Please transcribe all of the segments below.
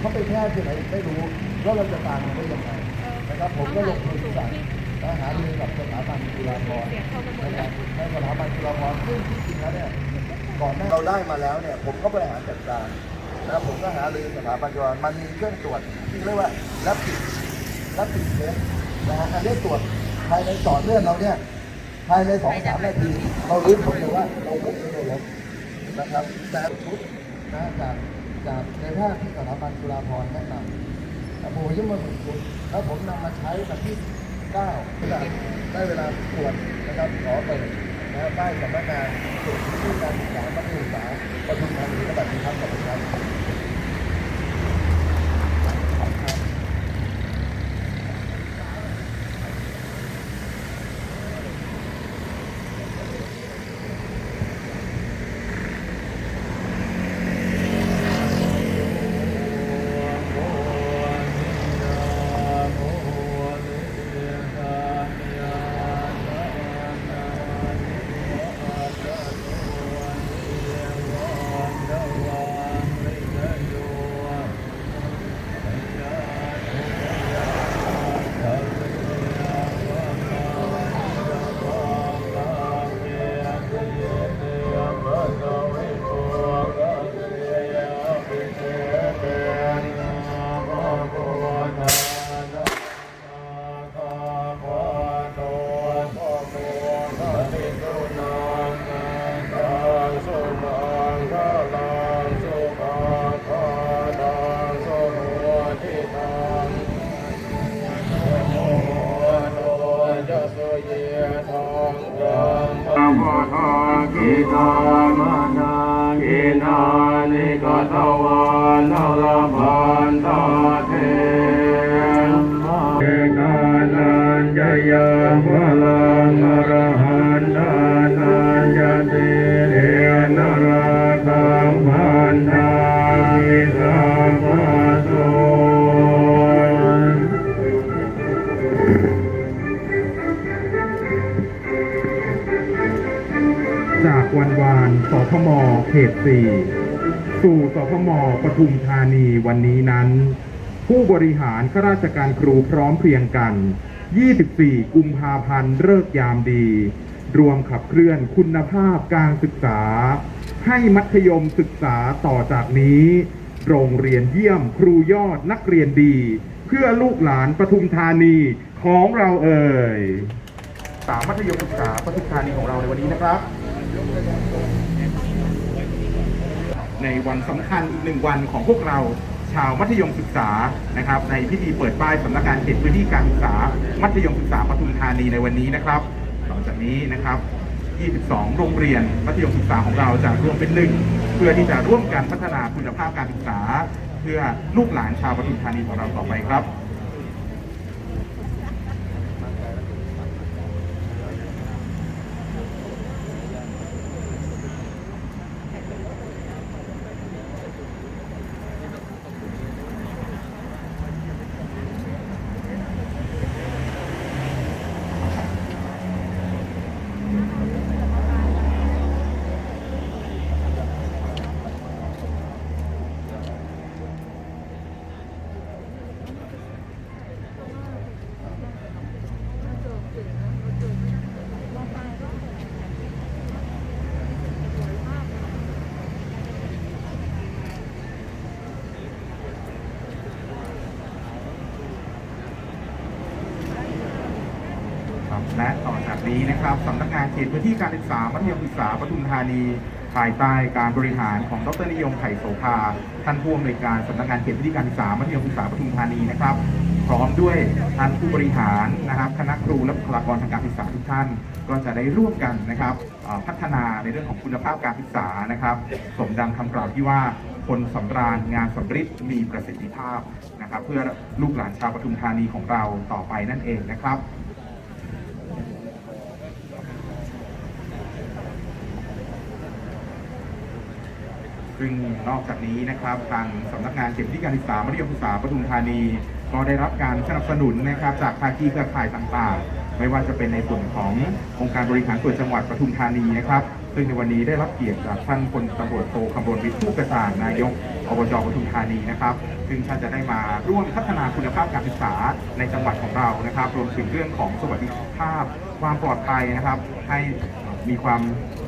เขาไปแพร่ที่ไหนไม่รู้แล้วเราจะตามมันได้ยังไงนะครับผมก็ลงทุนสั่งและหารือกับสถาบันจุฬาภรณ์นะครับในสถาบันจุฬาภรณ์ซึ่งจริงๆแล้วเนี่ยก่อนหน้าเราได้มาแล้วเนี่ยผมก็บริหารจัดการนะครับผมก็หารือสถาบันจุฬาภรณ์มันมีเครื่องตรวจที่เรียกว่ารับผิดรับผิดเทสนะฮะอันนี้ตรวจภายในต่อเนื่องเราเนี่ยภายในสองสามนาทีเรารู้ผลเลยว่าเราพบเชื้อโรคนะครับแต่ชุดนะจาก จากในแพทย์ที่สถาบันจุฬาภรณ์แนะนำแต่ผมยังมาฝึกชุดแล้วผมนำมาใช้วันที่9ได้ได้เวลาตรวจนะครับขอเปิดนะป้ายสำนักงานเขตพื้นที่การศึกษาประถมศึกษาปทุมธานีระดับนี้ครับขอบคุณครับ พุทธากิตามนา สพมเขต4สู่สพมปทุมธานีวันนี้นั้น ผู้บริหารข้าราชการครูพร้อมเพรียงกัน 24 กุมภาพันธ์เลิกยามดี รวมขับเคลื่อนคุณภาพการศึกษา ให้มัธยมศึกษาต่อจากนี้ โรงเรียนเยี่ยมครูยอดนักเรียนดี เพื่อลูกหลานปทุมธานีของเราเอ่ยสามมัธยมศึกษาปทุมธานีของเราในวันนี้นะครับ ในวันสำคัญอีกหนึ่งวันของพวกเราชาวมัธยมศึกษานะครับ ในพิธีเปิดป้ายสำนักงานเขตพื้นที่การศึกษา มัธยมศึกษาปทุมธานีในวันนี้นะครับต่อจากนี้นะครับ 22 โรงเรียนมัธยมศึกษาของเราจะรวมเป็นหนึ่งเพื่อที่จะร่วมกันพัฒนาคุณภาพการศึกษา เพื่อลูกหลานชาวปทุมธานีของเราต่อไปครับ และต่อจากนี้นะครับสำนักงานเขตพื้นที่การศึกษามัธยมศึกษาปทุมธานี ภายใต้การบริหารของดรนิยมไผ่โสภาท่านผู้อำนวยการสำนักงานเขตพื้นที่การศึกษามัธยมศึกษาปทุมธานีนะครับ พร้อมด้วยท่านผู้บริหารนะครับคณะครูและบุคลากรทางการศึกษาทุกท่าน ก็จะได้ร่วมกันนะครับพัฒนาในเรื่องของคุณภาพการศึกษานะครับ สมดังคำกล่าวที่ว่าคนสำราญงานสำริดมีประสิทธิภาพนะครับ เพื่อลูกหลานชาวปทุมธานีของเราต่อไปนั่นเองนะครับ ซึ่งนอกจากนี้นะครับทางสำนักงานเขตพื้นที่การศึกษามัธยมศึกษาปทุมธานี ก็ได้รับการสนับสนุนนะครับ จากภาคีเครือข่ายต่างๆ ไม่ว่าจะเป็นในส่วนขององค์การบริหารส่วนจังหวัดปทุมธานีนะครับซึ่งในวันนี้ได้รับเกียรติจากท่านพลตำรวจโทคำรณวิทย์ผู้กระจ่างนายกอบจปทุมธานีนะครับ ซึ่งท่านจะได้มาร่วมพัฒนาคุณภาพการศึกษาในจังหวัดของเรานะครับ รวมถึงเรื่องของสวัสดิภาพ ความปลอดภัยนะครับ ให้มีความ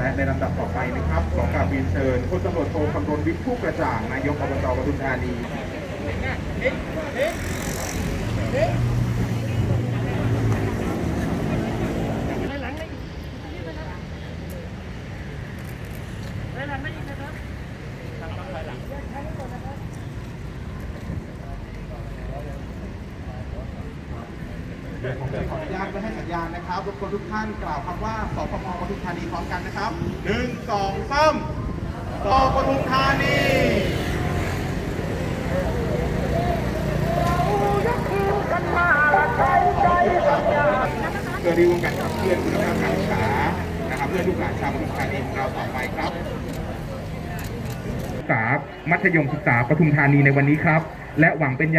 และในลำดับต่อไปนะครับขอกราบเรียนเชิญพลตำรวจโทคำรณวิทย์ผู้กระจ่างนายกอบจปทุมธานี ผมจะขออนุ ญาตไว้ให้สัญญาณนะครับรบกวนทุกท่านกล่าวคำว่าสพมปทุมธานีพร้อมกันนะครับหนึ่งสองสามสปทุมธานีเพื่อที่ร่วมกันขับเคลื่อนคุณภาพการศึกษานะครับเพื่อลูกหลานชาวปทุมธานีของเราต่อไปครับศึกษามัธยมศึกษาปทุมธานีในวันนี้ครับ และหวังเป็นอย่าง